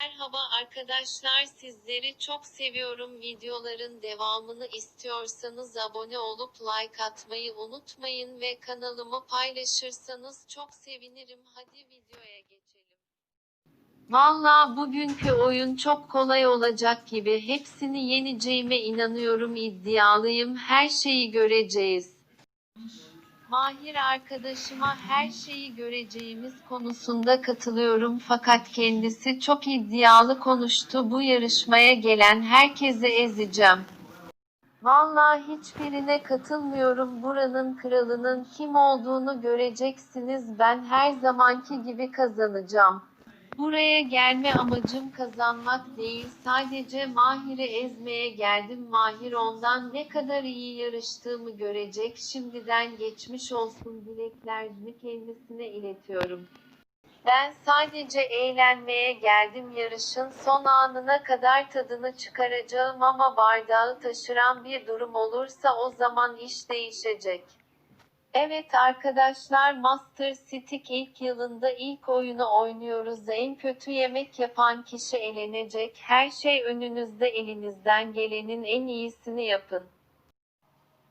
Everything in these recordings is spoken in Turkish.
Merhaba arkadaşlar sizleri çok seviyorum videoların devamını istiyorsanız abone olup like atmayı unutmayın ve kanalımı paylaşırsanız çok sevinirim hadi videoya geçelim. Valla bugünkü oyun çok kolay olacak gibi hepsini yeneceğime inanıyorum iddialıyım her şeyi göreceğiz. Mahir arkadaşıma her şeyi göreceğimiz konusunda katılıyorum fakat kendisi çok iddialı konuştu. Bu yarışmaya gelen herkesi ezeceğim. Vallahi hiçbirine katılmıyorum. Buranın kralının kim olduğunu göreceksiniz. Ben her zamanki gibi kazanacağım. Buraya gelme amacım kazanmak değil, sadece Mahir'i ezmeye geldim. Mahir ondan ne kadar iyi yarıştığımı görecek. Şimdiden geçmiş olsun dileklerimi kendisine iletiyorum. Ben sadece eğlenmeye geldim. Yarışın son anına kadar tadını çıkaracağım ama bardağı taşıran bir durum olursa o zaman iş değişecek. Evet arkadaşlar Master Stick ilk yılında ilk oyunu oynuyoruz. En kötü yemek yapan kişi elenecek. Her şey önünüzde elinizden gelenin en iyisini yapın.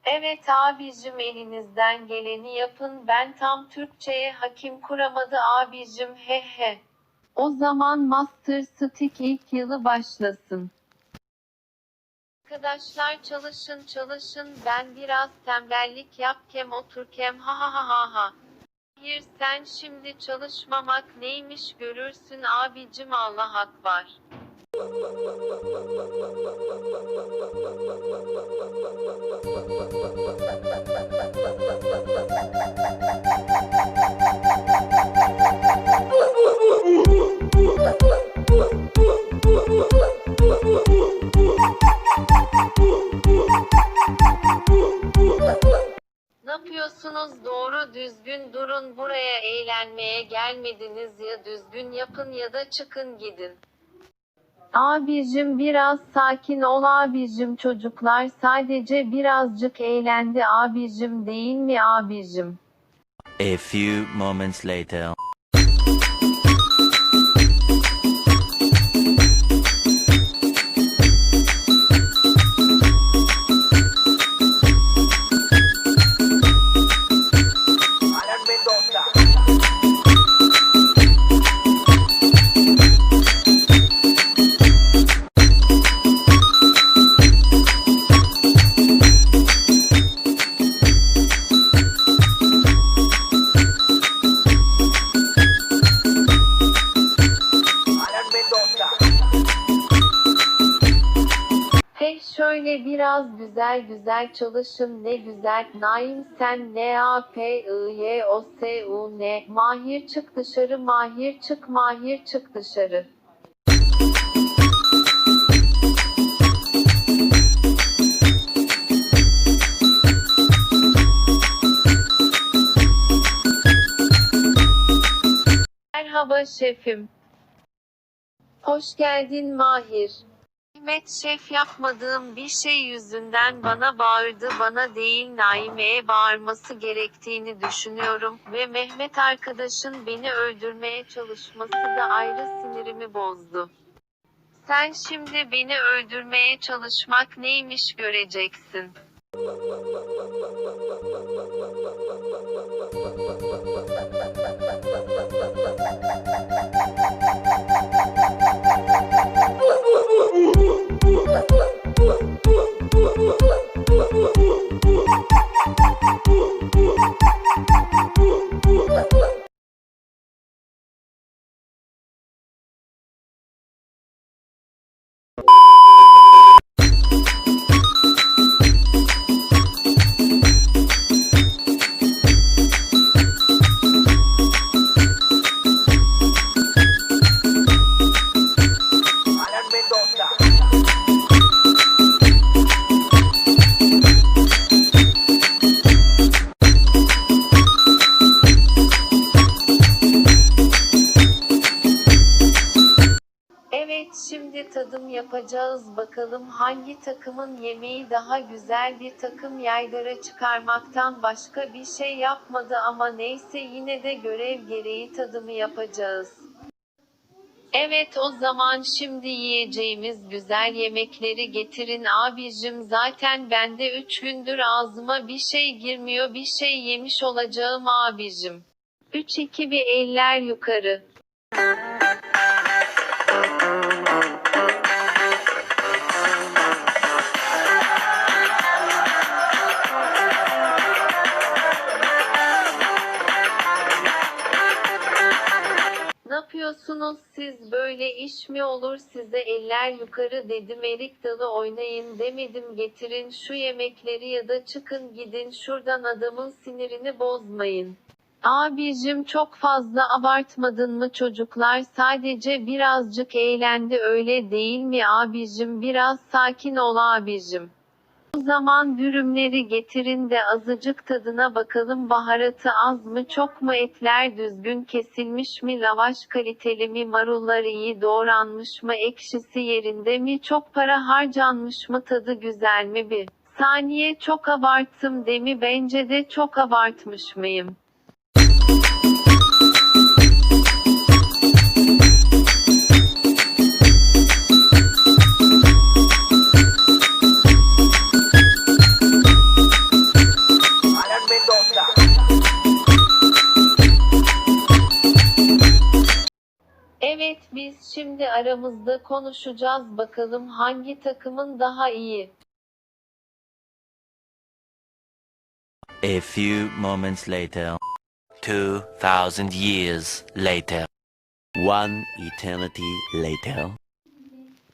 Evet abicim elinizden geleni yapın. Ben tam Türkçeye hakim kuramadı abicim he he. O zaman Master Stick ilk yılı başlasın. Arkadaşlar çalışın çalışın ben biraz tembellik yapkem oturkem ha ha ha ha ha. Hayır sen şimdi çalışmamak neymiş görürsün abicim Allah akbar. Ne yapıyorsunuz doğru düzgün durun buraya eğlenmeye gelmediniz ya düzgün yapın ya da çıkın gidin. Abicim biraz sakin ol abicim çocuklar sadece birazcık eğlendi abicim değil mi abicim? A few moments later. Şöyle biraz güzel güzel çalışın ne güzel Naim sen N A P I Y O S U N Mahir çık dışarı Mahir çık Mahir çık dışarı Merhaba şefim. Hoş geldin Mahir. Hikmet Şef yapmadığım bir şey yüzünden bana bağırdı bana değil Naime'ye bağırması gerektiğini düşünüyorum ve Mehmet arkadaşın beni öldürmeye çalışması da ayrı sinirimi bozdu. Sen şimdi beni öldürmeye çalışmak neymiş göreceksin. Alan tadım yapacağız bakalım hangi takımın yemeği daha güzel bir takım yaygara çıkarmaktan başka bir şey yapmadı ama neyse yine de görev gereği tadımı yapacağız. Evet o zaman şimdi yiyeceğimiz güzel yemekleri getirin abicim zaten bende 3 gündür ağzıma bir şey girmiyor bir şey yemiş olacağım abicim. 3 2 bir eller yukarı. Yapıyorsunuz? Siz böyle iş mi olur? Size eller yukarı dedim erik dalı oynayın demedim. Getirin şu yemekleri ya da çıkın gidin. Şuradan adamın sinirini bozmayın. Abicim çok fazla abartmadın mı çocuklar? Sadece birazcık eğlendi öyle değil mi abicim? Biraz sakin ol abicim. O zaman dürümleri getirin de azıcık tadına bakalım. Baharatı az mı çok mu? Etler düzgün kesilmiş mi? Lavaş kaliteli mi? Marullar iyi doğranmış mı? Ekşisi yerinde mi? Çok para harcanmış mı? Tadı güzel mi? Bir saniye çok abarttım demi bence de çok abartmış mıyım? Şimdi aramızda konuşacağız bakalım hangi takımın daha iyi. A few moments later. Two thousand years later. One eternity later.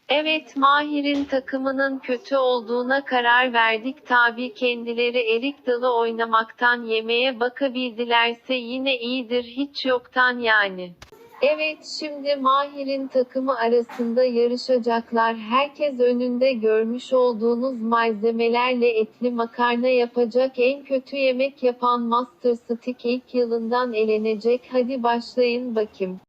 Evet Mahir'in takımının kötü olduğuna karar verdik tabi kendileri erik dalı oynamaktan yemeğe bakabildilerse yine iyidir hiç yoktan yani. Evet şimdi Mahir'in takımı arasında yarışacaklar. Herkes önünde görmüş olduğunuz malzemelerle etli makarna yapacak en kötü yemek yapan Master Stick ilk yılından elenecek. Hadi başlayın bakayım.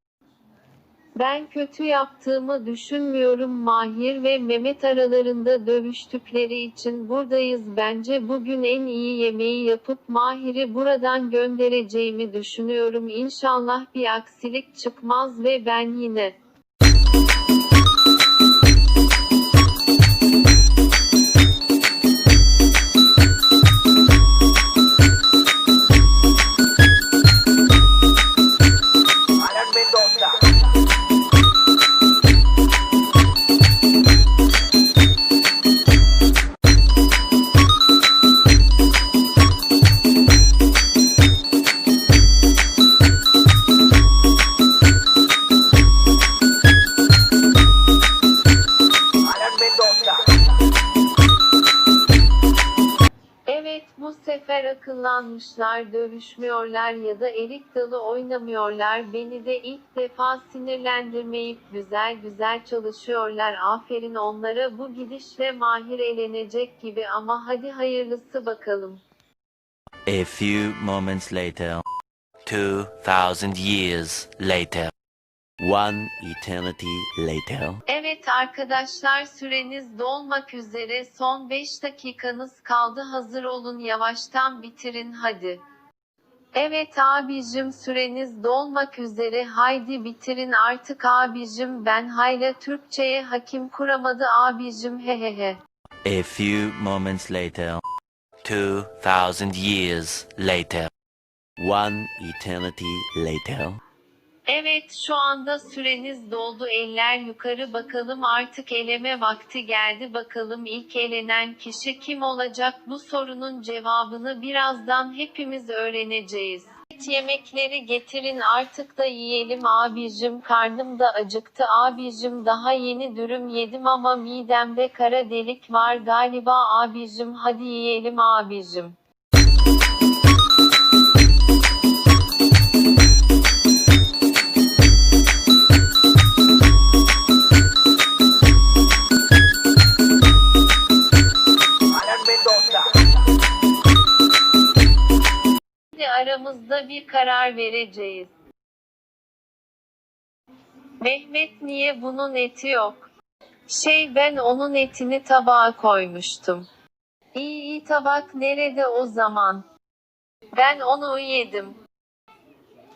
Ben kötü yaptığımı düşünmüyorum Mahir ve Mehmet aralarında dövüştükleri için buradayız. Bence bugün en iyi yemeği yapıp Mahir'i buradan göndereceğimi düşünüyorum. İnşallah bir aksilik çıkmaz ve ben yine sefer akıllanmışlar dövüşmüyorlar ya da erik dalı oynamıyorlar beni de ilk defa sinirlendirmeyip güzel güzel çalışıyorlar aferin onlara bu gidişle mahir elenecek gibi ama hadi hayırlısı bakalım. A few moments later. Two thousand years later. One eternity later. Evet arkadaşlar süreniz dolmak üzere son 5 dakikanız kaldı hazır olun yavaştan bitirin hadi. Evet abicim süreniz dolmak üzere haydi bitirin artık abicim ben hayla Türkçeye hakim kuramadı abicim hehehe. A few moments later. Two thousand years later. One eternity later. Evet şu anda süreniz doldu. Eller yukarı. Bakalım artık eleme vakti geldi. Bakalım ilk elenen kişi kim olacak? Bu sorunun cevabını birazdan hepimiz öğreneceğiz. Evet, Yemekleri getirin artık da yiyelim abicim. Karnım da acıktı. Abicim daha yeni dürüm yedim ama midemde kara delik var. Galiba abicim hadi yiyelim abicim. Bir karar vereceğiz. Mehmet niye bunun eti yok? Şey ben onun etini tabağa koymuştum. İyi iyi tabak nerede o zaman? Ben onu yedim.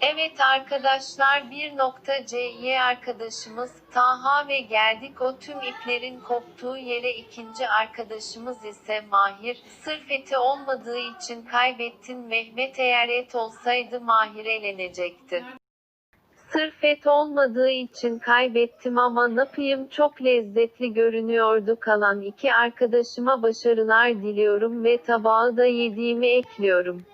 Evet arkadaşlar 1.CY arkadaşımız Taha ve geldik o tüm iplerin koptuğu yere ikinci arkadaşımız ise Mahir. Sırf eti olmadığı için kaybettin Mehmet eğer et olsaydı Mahir elenecekti. Sırf et olmadığı için kaybettim ama ne yapayım çok lezzetli görünüyordu kalan iki arkadaşıma başarılar diliyorum ve tabağı da yediğimi ekliyorum.